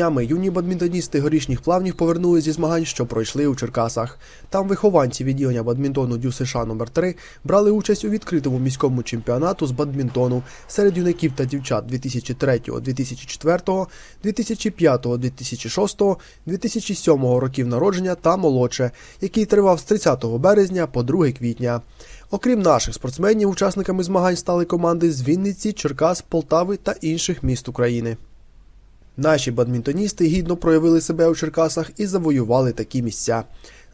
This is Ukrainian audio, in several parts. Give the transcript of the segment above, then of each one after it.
Днями юні бадмінтоністи горішніх плавнів повернули зі змагань, що пройшли у Черкасах. Там вихованці відділення бадмінтону Дю США номер 3 брали участь у відкритому міському чемпіонату з бадмінтону серед юнаків та дівчат 2003, 2004, 2005, 2006, 2007 років народження та молодше, який тривав з 30 березня по 2 квітня. Окрім наших спортсменів, учасниками змагань стали команди з Вінниці, Черкас, Полтави та інших міст України. Наші бадмінтоністи гідно проявили себе у Черкасах і завоювали такі місця.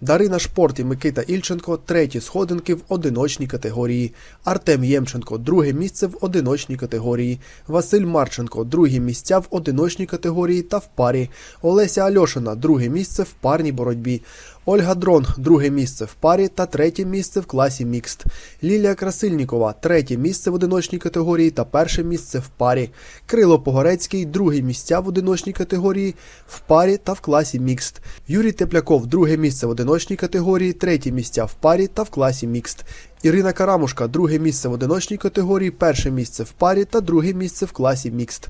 Дарина Шпорт і Микита Ільченко треті сходинки в одиночній категорії. Артем Ємченко друге місце в одиночній категорії. Василь Марченко другі місця в одиночній категорії та в парі. Олеся Альошина друге місце в парній боротьбі. Ольга Дрон друге місце в парі та третє місце в класі мікст. Лілія Красильнікова третє місце в одиночній категорії та перше місце в парі. Крило Погорецький друге місця в одиночній категорії в парі та в класі мікст. Юрій Тепляков друге місце в одиночній категорії, третє місця в парі та в класі мікст. Ірина Карамушка друге місце в одиночній категорії, перше місце в парі та друге місце в класі мікст.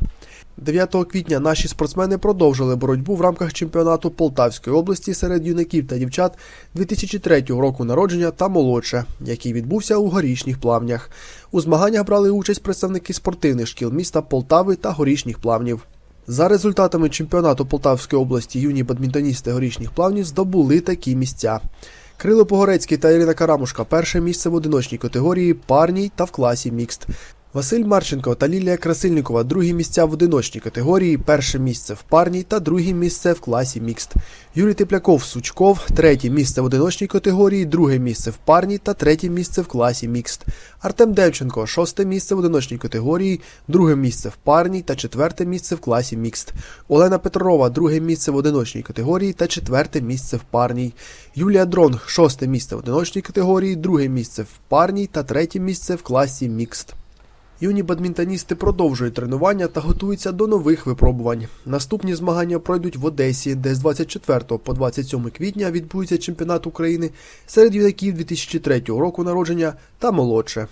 9 квітня наші спортсмени продовжили боротьбу в рамках чемпіонату Полтавської області серед юнаків та дівчат 2003 року народження та молодше, який відбувся у горішніх плавнях. У змаганнях брали участь представники спортивних шкіл міста Полтави та горішніх плавнів. За результатами чемпіонату Полтавської області юні бадмінтоністи горішніх плавнів здобули такі місця. Крило Погорецький та Ірина Карамушка перше місце в одиночній категорії, парній та в класі мікст. Василь Марченко та Лілія Красильникова другі місця в одиночній категорії, перше місце в парній та друге місце в класі мікст. Юрій Тепляков Сучков, третє місце в одиночній категорії, друге місце в парній та третє місце в класі мікст. Артем Демченко, шосте місце в одиночній категорії, друге місце в парній та четверте місце в класі мікст. Олена Петрова, друге місце в одиночній категорії та четверте місце в парній. Юлія Дронг, шосте місце в одиночній категорії, друге місце в парній та третє місце в класі мікст. Юні бадмінтоністи продовжують тренування та готуються до нових випробувань. Наступні змагання пройдуть в Одесі, де з 24 по 27 квітня відбудеться чемпіонат України серед юнаків 2003 року народження та молодше.